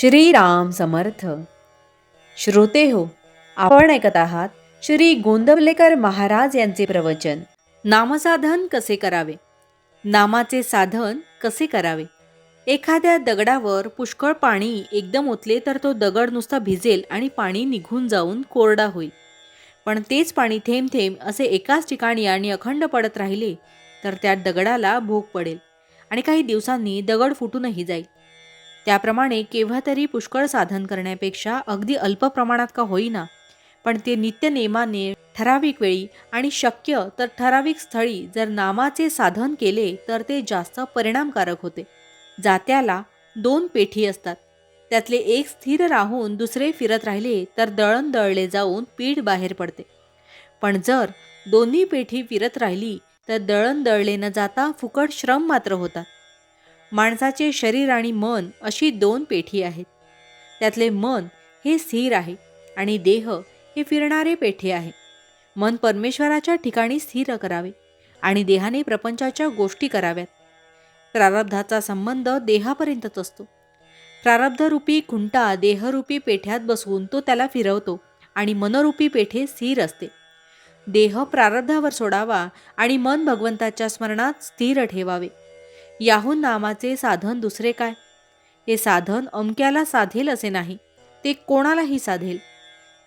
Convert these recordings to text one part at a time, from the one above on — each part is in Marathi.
श्रीराम समर्थ. श्रोते हो आपण ऐकत आहात श्री गोंदवलेकर महाराज यांचे प्रवचन. नामसाधन कसे करावे? नामाचे साधन कसे करावे? एखाद्या दगडावर पुष्कळ पाणी एकदम ओतले तर तो दगड नुसता भिजेल आणि पाणी निघून जाऊन कोरडा होईल. पण तेच पाणी थेंब थेंब असे एकाच ठिकाणी आणि अखंड पडत राहिले तर त्या दगडाला भोग पडेल आणि काही दिवसांनी दगड फुटूनही जाईल. त्याप्रमाणे केव्हा तरी पुष्कळ साधन करण्यापेक्षा अगदी अल्प प्रमाणात का होईना. पण ते नित्य नेमाने ठराविक वेळी आणि शक्य तर ठराविक स्थळी जर नामाचे साधन केले तर ते जास्त परिणामकारक होते. जात्याला दोन पेठी असतात. त्यातले एक स्थिर राहून दुसरे फिरत राहिले तर दळण दळले जाऊन पीठ बाहेर पडते. पण जर दोन्ही पेठी फिरत राहिली तर दळण दळले न जाता फुकट श्रम मात्र होतात. माणसाचे शरीर आणि मन अशी दोन पेठी आहेत. त्यातले मन हे स्थिर आहे आणि देह हे फिरणारे पेठे आहे. मन परमेश्वराच्या ठिकाणी स्थिर करावे आणि देहाने प्रपंचाच्या गोष्टी कराव्यात. प्रारब्धाचा संबंध देहापर्यंतच असतो. प्रारब्धरूपी खुंटा देहरूपी पेठ्यात बसवून तो त्याला फिरवतो आणि मनरूपी पेठे स्थिर असते. देह प्रारब्धावर सोडावा आणि मन भगवंताच्या स्मरणात स्थिर ठेवावे. याहून नामाचे साधन दुसरे काय? हे साधन अमक्याला साधेल असे नाही ते कोणालाही साधेल.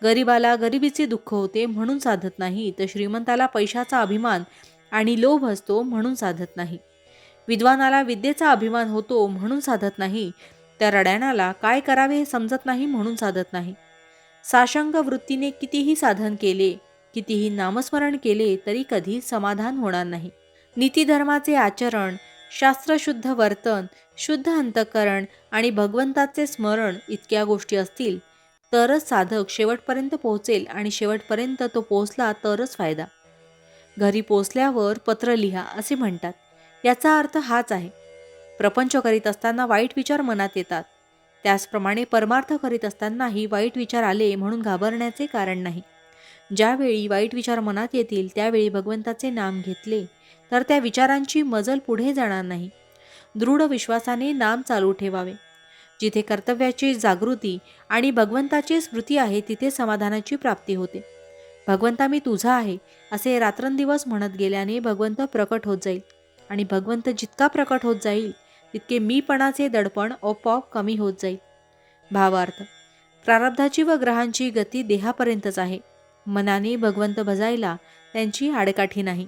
गरिबाला गरिबीचे दुःख होते म्हणून साधत नाही तर श्रीमंताला पैशाचा अभिमान आणि लोभ असतो म्हणून साधत नाही. विद्वानाला विद्येचा अभिमान होतो म्हणून साधत नाही त्या रड्याणाला काय करावे हे समजत नाही म्हणून साधत नाही. साशंग वृत्तीने कितीही साधन केले कितीही नामस्मरण केले तरी कधी समाधान होणार नाही. नीतीधर्माचे आचरण शास्त्रशुद्ध वर्तन शुद्ध अंतकरण आणि भगवंताचे स्मरण इतक्या गोष्टी असतील तरच साधक शेवटपर्यंत पोहोचेल आणि शेवटपर्यंत तो पोहोचला तरच फायदा. घरी पोचल्यावर पत्र लिहा असे म्हणतात. याचा अर्थ हाच आहे. प्रपंच करीत असताना वाईट विचार मनात येतात. त्याचप्रमाणे परमार्थ करीत असतानाही वाईट विचार आले म्हणून घाबरण्याचे कारण नाही. ज्यावेळी वाईट विचार मनात येतील त्यावेळी भगवंताचे नाम घेतले तर त्या विचारांची मजल पुढे जाणार नाही. दृढ विश्वासाने नाम चालू ठेवावे. जिथे कर्तव्याची जागृती आणि भगवंताची स्मृती आहे तिथे समाधानाची प्राप्ती होते. भगवंता मी तुझा आहे असे रात्रंदिवस म्हणत गेल्याने भगवंत प्रकट होत जाईल. आणि भगवंत जितका प्रकट होत जाईल तितके मीपणाचे दडपण ओपॉप कमी होत जाईल. भावार्थ प्रारब्धाची व ग्रहांची गती देहापर्यंतच आहे. मनाने भगवंत भजायला त्यांची आडकाठी नाही.